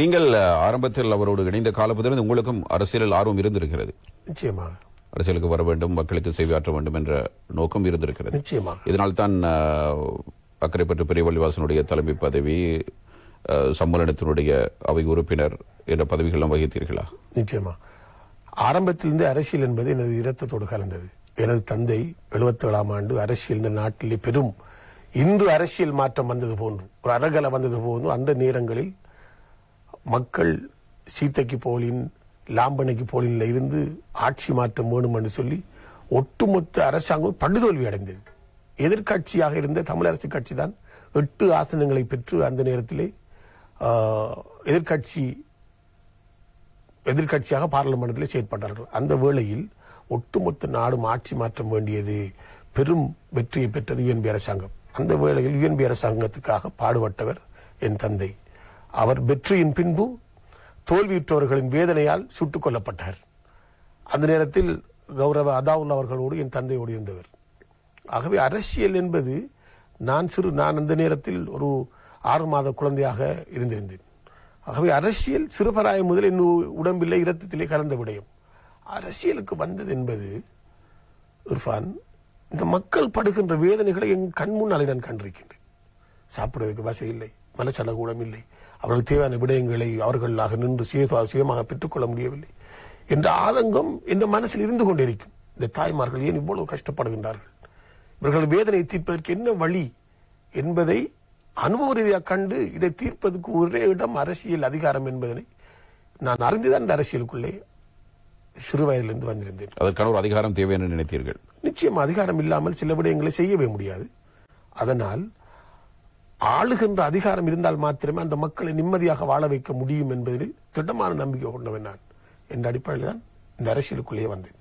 நீங்கள் ஆரம்பத்தில் அவரோடு இணைந்த காலப்பதிலிருந்து உங்களுக்கும் அரசியலில் ஆர்வம் இருந்திருக்கிறது. நிச்சயமாக. அரசியலுக்கு வர வேண்டும் மக்களுக்கு சேவையாற்ற வேண்டும் என்ற நோக்கம் இருந்திருக்கிறது. நிச்சயமாக. இதனால் தான் அக்கரைப்பற்று பெரியவள்ளிவாசனுடைய தலைமை பதவி சம்மேளனத்தினுடைய அவை உறுப்பினர் என்ற பதவிகளும் வகித்தீர்களா? நிச்சயமா. ஆரம்பத்திலிருந்து அரசியல் என்பது எனது இரத்தத்தோடு கலந்தது. எனது தந்தை 77 ஏழாம் ஆண்டு அரசியல் இந்த நாட்டிலே பெரும் இன்று அரசியல் மாற்றம் வந்தது போன்று ஒரு அரகலை வந்தது போன்று அந்த நேரங்களில் மக்கள் சீத்தைக்கு போலின் லாம்பனைக்கு போலின்ல இருந்து ஆட்சி மாற்றம் வேணும் என்று சொல்லி ஒட்டுமொத்த அரசாங்கம் படுதோல்வி அடைந்தது. எதிர்கட்சியாக இருந்த தமிழரசு கட்சி தான் எட்டு ஆசனங்களை பெற்று அந்த நேரத்திலே எதிர்கட்சி எதிர்க்கட்சி எதிர்க்கட்சியாக பாராளுமன்றத்தில் செயற்பட்டார்கள். அந்த வேளையில் ஒட்டுமொத்த நாடும் ஆட்சி மாற்றம் வேண்டியது பெரும் வெற்றியை பெற்றது யுஎன்பி அரசாங்கம். அந்த வேளையில் யுஎன்பி அரசாங்கத்துக்காக பாடுபட்டவர் என் தந்தை. அவர் வெற்றியின் பின்பு தோல்வியுற்றவர்களின் வேதனையால் சுட்டுக் கொல்லப்பட்டார். அந்த நேரத்தில் கௌரவ அதாவுல்லா அவர்களோடு என் தந்தையோடு இருந்தவர். ஆகவே அரசியல் என்பது நான் சிறு நான் அந்த நேரத்தில் ஒரு ஆறு மாத குழந்தையாக இருந்திருந்தேன். ஆகவே அரசியல் சிறுபராயம் முதல் என் உடம்பில் இரத்தத்திலே கலந்த விடயம். அரசியலுக்கு வந்தது என்பது இர்ஃபான் இந்த மக்கள் படுகின்ற வேதனைகளை என் கண் முன்னாலே நான் கண்டிருக்கின்றேன். சாப்பிடுவதற்கு வசதி இல்லை மனச்சலகூடம் இல்லை. அவர்களுக்கு தேவையான விடயங்களை அவர்களாக நின்று சுய சுயமாக பெற்றுக்கொள்ள முடியவில்லை. என்ற ஆதங்கம் என்ற மனசில் இருந்து கொண்டிருக்கும். இந்த தாய்மார்கள் ஏன் இவ்வளவு கஷ்டப்படுகின்றார்கள்? இவர்கள் வேதனை தீர்ப்பதற்கு என்ன வழி என்பதை அனுபவ ரீதியாக கண்டு இதை தீர்ப்பதற்கு ஒரே இடம் அரசியல் அதிகாரம் என்பதனை நான் அறிந்துதான் இந்த அரசியலுக்குள்ளே சிறு வயதிலிருந்து வந்திருந்தேன். அதற்கான ஒரு அதிகாரம் தேவை என்று நினைத்தீர்கள்? நிச்சயம் அதிகாரம் இல்லாமல் சில விடயங்களை செய்யவே முடியாது. அதனால் ஆளுகின்ற அதிகாரம் இருந்தால் மாத்திரமே அந்த மக்களை நிம்மதியாக வாழ வைக்க முடியும் என்பதில் திட்டமான நம்பிக்கை கொண்டவன் நான். என்ற அடிப்படையில் தான் இந்த அரசியலுக்குள்ளேயே வந்தேன்.